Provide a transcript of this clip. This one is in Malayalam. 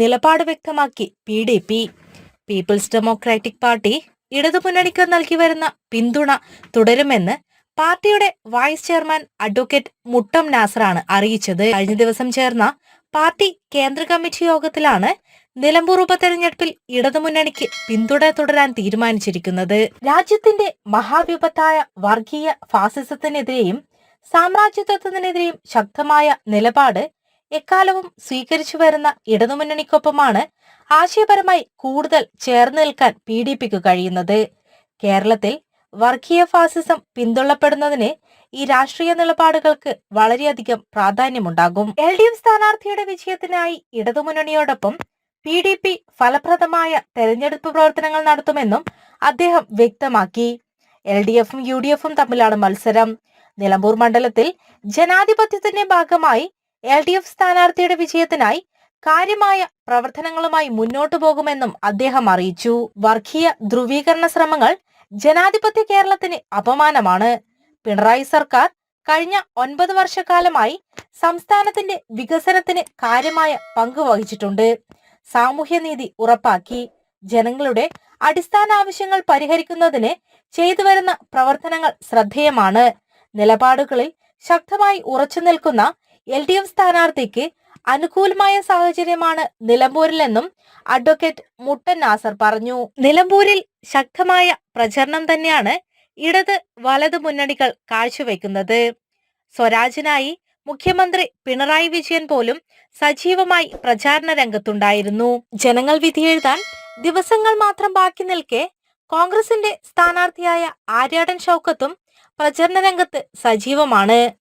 നിലപാട് വ്യക്തമാക്കി P D P. People's democratic party ഇടതുമുന്നണിക്ക് നൽകി വരുന്ന പിന്തുണ തുടരുമെന്ന് പാർട്ടിയുടെ വൈസ് ചെയർമാൻ അഡ്വക്കേറ്റ് മുട്ടം നാസറാണ് അറിയിച്ചത്. കഴിഞ്ഞ ദിവസം ചേർന്ന പാർട്ടി കേന്ദ്ര കമ്മിറ്റി യോഗത്തിലാണ് നിലമ്പൂർ ഉപതെരഞ്ഞെടുപ്പിൽ ഇടതുമുന്നണിക്ക് പിന്തുണ തുടരാൻ തീരുമാനിച്ചിരിക്കുന്നത്. രാജ്യത്തിന്റെ മഹാവിപത്തായ വർഗീയ ഫാസിസത്തിനെതിരെയും സാമ്രാജ്യത്വത്തിനെതിരെയും ശക്തമായ നിലപാട് എക്കാലവും സ്വീകരിച്ചു വരുന്ന ഇടതുമുന്നണിക്കൊപ്പമാണ് ആശയപരമായി കൂടുതൽ ചേർന്ന് നിൽക്കാൻ പി ഡി പിക്ക് കഴിയുന്നത്. കേരളത്തിൽ വർഗീയ ഫാസിസം പിന്തുള്ളപ്പെടുന്നതിന് ഈ രാഷ്ട്രീയ നിലപാടുകൾക്ക് വളരെയധികം പ്രാധാന്യമുണ്ടാകും. എൽ ഡി എഫ് സ്ഥാനാർത്ഥിയുടെ വിജയത്തിനായി ഇടതുമുന്നണിയോടൊപ്പം പി ഡി പി ഫലപ്രദമായ തെരഞ്ഞെടുപ്പ് പ്രവർത്തനങ്ങൾ നടത്തുമെന്നും അദ്ദേഹം വ്യക്തമാക്കി. എൽ ഡി എഫും യു ഡി എഫും തമ്മിലാണ് മത്സരം. നിലമ്പൂർ മണ്ഡലത്തിൽ ജനാധിപത്യത്തിന്റെ ഭാഗമായി എൽ ഡി എഫ് സ്ഥാനാർത്ഥിയുടെ വിജയത്തിനായി കാര്യമായ പ്രവർത്തനങ്ങളുമായി മുന്നോട്ടു പോകുമെന്നും അദ്ദേഹം അറിയിച്ചു. വർഗീയ ധ്രുവീകരണ ശ്രമങ്ങൾ ജനാധിപത്യ കേരളത്തിന് അപമാനമാണ്. പിണറായി സർക്കാർ കഴിഞ്ഞ ഒൻപത് വർഷക്കാലമായി സംസ്ഥാനത്തിന്റെ വികസനത്തിന് കാര്യമായ പങ്ക് വഹിച്ചിട്ടുണ്ട്. സാമൂഹ്യനീതി ഉറപ്പാക്കി. ജനങ്ങളുടെ അടിസ്ഥാന ആവശ്യങ്ങൾ പരിഹരിക്കുന്നതിന് ചെയ്തു വരുന്ന പ്രവർത്തനങ്ങൾ ശ്രദ്ധേയമാണ്. നിലപാടുകളിൽ ശക്തമായി ഉറച്ചു നിൽക്കുന്ന എൽ ഡി എഫ് സ്ഥാനാർത്ഥിക്ക് അനുകൂലമായ സാഹചര്യമാണ് നിലമ്പൂരിലെന്നും അഡ്വക്കേറ്റ് മുട്ടൻ നാസർ പറഞ്ഞു. നിലമ്പൂരിൽ ശക്തമായ പ്രചരണം തന്നെയാണ് ഇടത് വലത് മുന്നണികൾ കാഴ്ചവെക്കുന്നത്. സ്വരാജിനായി മുഖ്യമന്ത്രി പിണറായി വിജയൻ പോലും സജീവമായി പ്രചാരണ രംഗത്തുണ്ടായിരുന്നു. ജനങ്ങൾ വിധിയെഴുതാൻ ദിവസങ്ങൾ മാത്രം ബാക്കി നിൽക്കെ കോൺഗ്രസിന്റെ സ്ഥാനാർത്ഥിയായ ആര്യാടൻ ഷൗക്കത്തും പ്രചരണ രംഗത്ത് സജീവമാണ്.